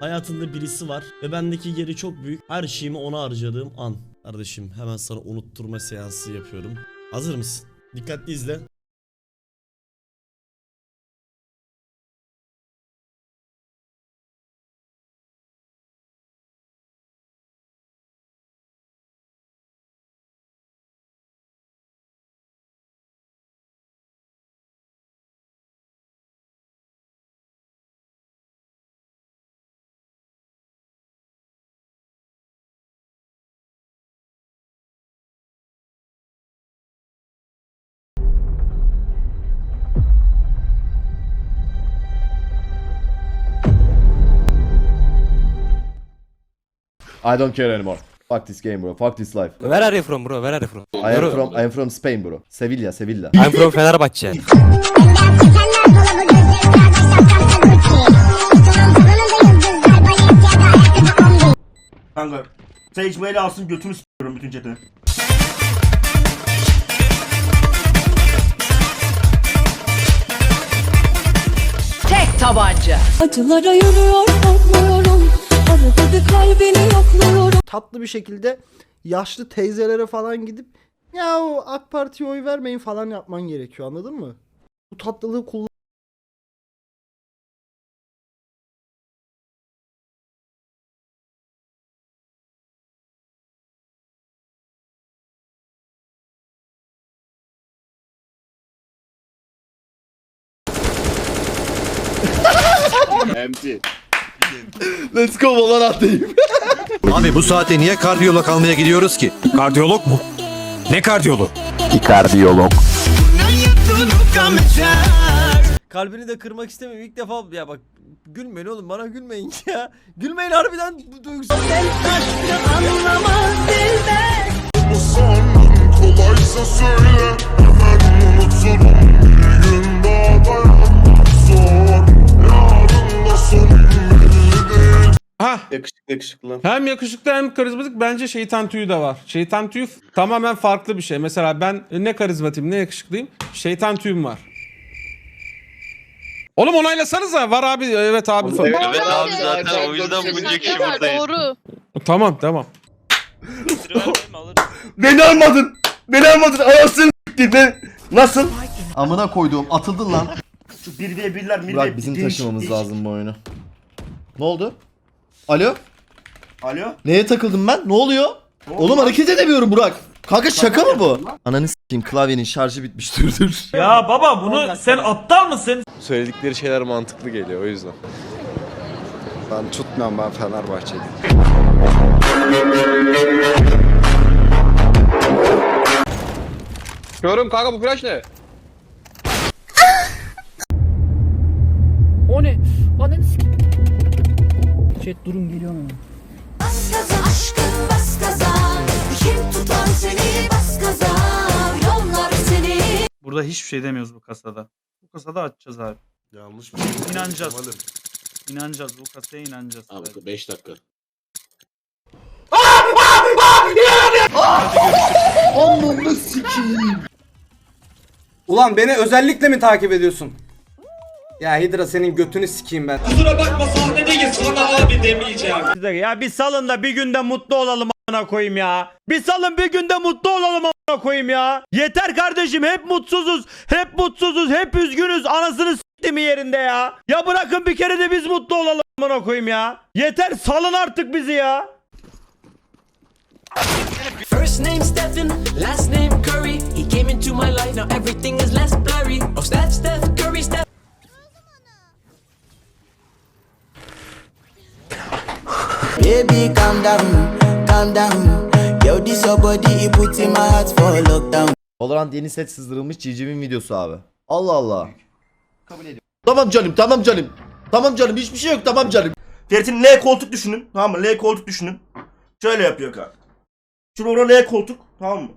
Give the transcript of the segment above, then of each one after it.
Hayatında birisi var ve bendeki yeri çok büyük. Her şeyimi ona harcadığım an. Kardeşim hemen sana unutturma seansı yapıyorum. Hazır mısın? Dikkatli izle. I don't care anymore. Fuck this game bro. Fuck this life. Where are you from bro? Where are you from? I am Bro, from I am from Spain bro. Sevilla, Sevilla. I'm from Fenerbahçe. Kanka Sage mail alsın götünü s**ıyorum bütün chat'i. Tek tabanca. Acılara yürüyor korkmuyorum Bir kalbini yokluyorum tatlı bir şekilde yaşlı teyzelere falan gidip ya o AK Parti'ye oy vermeyin falan yapman gerekiyor anladın mı? Bu tatlılığı kullan. Let's go Valorant diyeyim. Abi bu saate niye kardiyolog almaya gidiyoruz ki? Kardiyolog mu? Ne kardiyolog? Kalbini de kırmak istemiyorum. İlk defa ya bak gülmeyin oğlum bana gülmeyin ya. Gülmeyin harbiden bu duygusal. kolaysa söyle Yakışıklı hem yakışıklı hem karizmatik bence şeytan tüyü de var. Şeytan tüyü tamamen farklı bir şey. Mesela ben ne karizmatiyim ne yakışıklıyım. Şeytan tüyüm var. Oğlum onaylasanıza. Var abi. Evet abi. falan. Evet abi zaten o yüzden bunca kişi buradayız. Doğru. Tamam tamam. Beni almadın. Beni almadın. Anasını s**tim ben. Nasıl? Amına koyduğum atıldın lan. Şu 1v1'ler 1v1 Burak bizim taşımamız lazım bu oyunu. Ne oldu? Alo? Alo? Neye takıldım ben? Ne oluyor? Ne oldu Oğlum lan? hareket edemiyorum Burak. Kanka şaka mı bu? Ananı s**eyim klavyenin şarjı bitmiş dur dur. Ya baba bunu sen aptal mısın? Söyledikleri şeyler mantıklı geliyor o yüzden. Ben tutmuyorum ben Fenerbahçeliyim. Görüm kanka bu flash ne? O ne? Ananı Chat durun geliyorum Bas Burada hiçbir şey demiyoruz bu kasada. Bu kasada açacağız abi. Yanlış İnanacağız. İnanacağız. Bu kasaya inanacağız. sadece. 5 dakika. Ananı sikeyim. Ulan beni özellikle mi takip ediyorsun? Ya Hidra senin götünü sikeyim ben. Ya bir salın da bir günde mutlu olalım amına koyayım ya. Bir salın bir günde mutlu olalım amına koyayım ya. Yeter kardeşim hep mutsuzuz. Hep mutsuzuz. Hep üzgünüz. Anasını s**timi yerinde ya. Ya bırakın bir kere de biz mutlu olalım amına koyayım ya. Yeter salın artık bizi ya. First name Stephen, last name Curry He came into my life, now everything is less blurry Oh Steph, Steph Curry, Steph Baby calm down, calm down. Yo this your body, it put in my heart for lockdown. Valorant yeni set sızdırılmış civcivin videosu abi. Allah Allah. Kabul ediyorum. Tamam canım tamam canım. Tamam canım hiçbir şey yok tamam canım. Ferit'in L koltuk düşünün. Tamam mı? L koltuk düşünün. Şöyle yapıyor kanka. Şurada L koltuk. Tamam mı?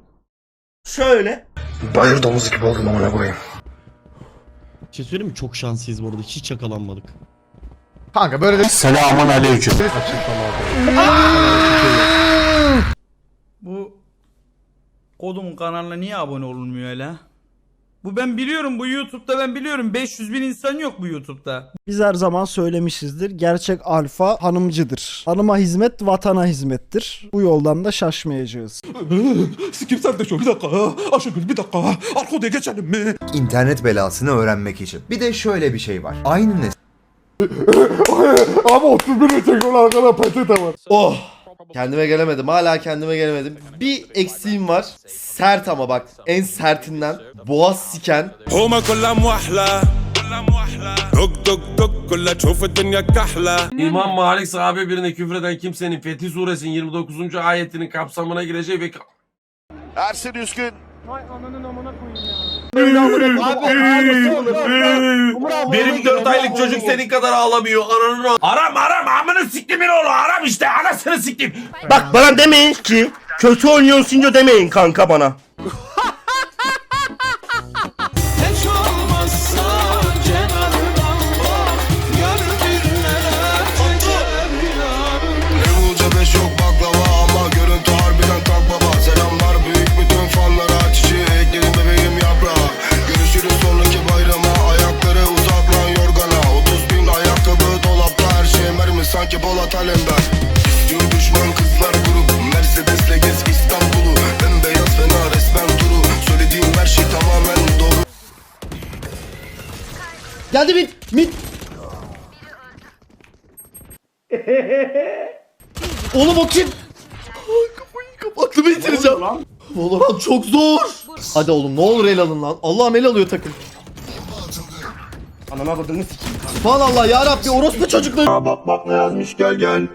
Şöyle. Bayır domuzu gibi oldum amına koyayım Bir şey söyleyeyim mi? Çok şanslıyız bu arada. Hiç yakalanmadık. Kanka böyle de Selamun aleyküm. Bu kodumun kanalına niye abone olunmuyor öyle? Bu ben biliyorum bu YouTube'da ben biliyorum 500 bin insan yok bu YouTube'da. Biz her zaman söylemişizdir. Gerçek alfa hanımcıdır. Hanıma hizmet vatana hizmettir. Bu yoldan da şaşmayacağız. Sikim sen de şu bir dakika. Aşkım bir dakika. Arka odaya geçelim mi? İnternet belasını öğrenmek için. Bir de şöyle bir şey var. Aynı nesil. Ama 31 çekiyorlar arkada peçete var. Oh. Kendime gelemedim. Hala kendime gelemedim. Bir eksiğim var. Sert ama bak. En sertinden. Boğaz siken. İmam Malik sahabe birine küfreden kimsenin Fetih Suresinin 29. ayetinin kapsamına gireceği ve... Ersin Üskün. Vay ananın ama benim 4 aylık çocuk senin kadar ağlamıyor. Ananı Aram aram amını siktimin oğlu aram işte anasını siktim. Bak bana demeyin ki kötü oynuyorsun Sinco demeyin kanka bana. Geldi mit. Mit. Oğlum o kim? Ay, Kafayı kapattım bitireceğim. Valorant çok zor. Hadi oğlum ne olur el alın lan. Allah'ım el alıyor takım. Ananı avradını sikeyim. Subhanallah ya Rabbi orospu çocukları. Bak bak ne yazmış gel gel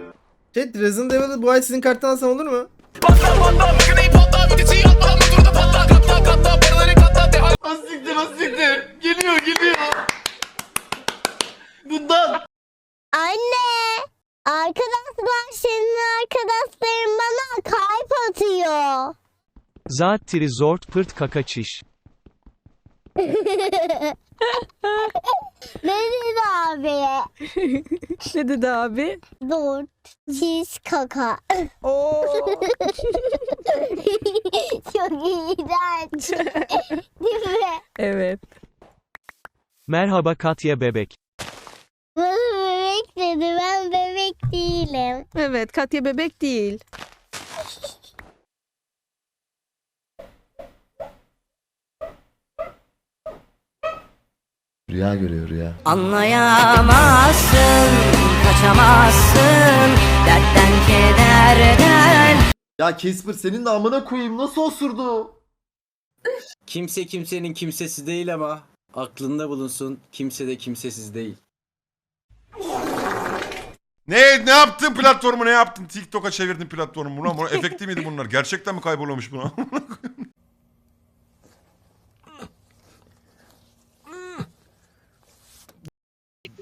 Chat Resident Evil'ı bu ay sizin karttan alsam olur mu? Asiktir asiktir. Geliyor geliyor. Arkadaşlar senin arkadaşların bana kalp atıyor. Zat tri zort pırt kaka çiş. ne dedi abi? Ne dedi abi? Dur. Çiz kaka. Oo. Çok iğrenç. Değil mi? evet. Merhaba Katya bebek. Dedi. Ben bebek değilim. Evet Katya bebek değil. Rüya görüyor rüya. Anlayamazsın, kaçamazsın dertten kederden. Ya Casper senin de amına koyayım nasıl osurdu? Kimse kimsenin kimsesi değil ama aklında bulunsun kimse de kimsesiz değil. Ne ne yaptın platformu ne yaptın? TikTok'a çevirdin platformu. Ulan bu efekti miydi bunlar? Gerçekten mi kaybolamış buna?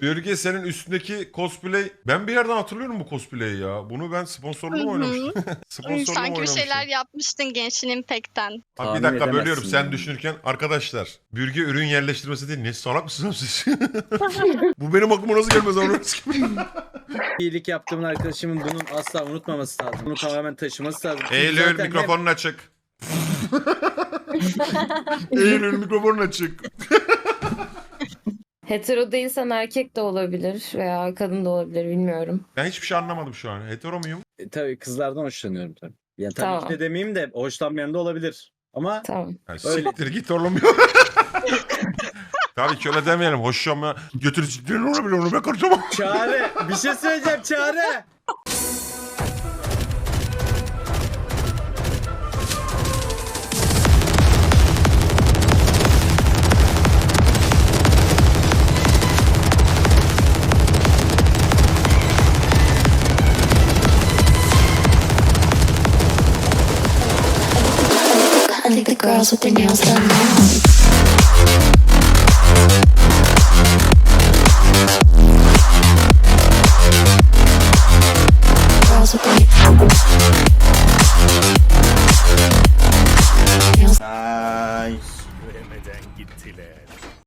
Bölge senin üstündeki cosplay. Ben bir yerden hatırlıyorum bu cosplay'i ya. Bunu ben sponsorlu mu oynamıştım? sponsorlu mu Sanki bir oynamıştım? şeyler yapmıştın Gençin Impact'ten. Abi bir Tahmin dakika bölüyorum sen yani. düşünürken arkadaşlar bürge ürün yerleştirmesi değil ne salak mısınız siz? Bu benim aklıma nasıl gelmez onu İyilik yaptığımın arkadaşımın bunun asla unutmaması lazım. Bunu tamamen taşıması lazım. Çünkü Eylül zaten mikrofonun açık. Eylül mikrofonun açık. Hetero değilsen erkek de olabilir veya kadın da olabilir bilmiyorum. Ben hiçbir şey anlamadım şu an. Hetero muyum? E, tabii kızlardan hoşlanıyorum tabii. Ya tabii Tamam. ki de demeyeyim de hoşlanmayan da olabilir. Ama Tamam. Ha, Öyle. siktir git oğlum. Tabii ki öyle demeyelim. Hoşçam ya. Götür siktir olabilir onu ben karışamam. Çare bir şey söyleyeceğim Çare. I think the girls with their nails done now. Thank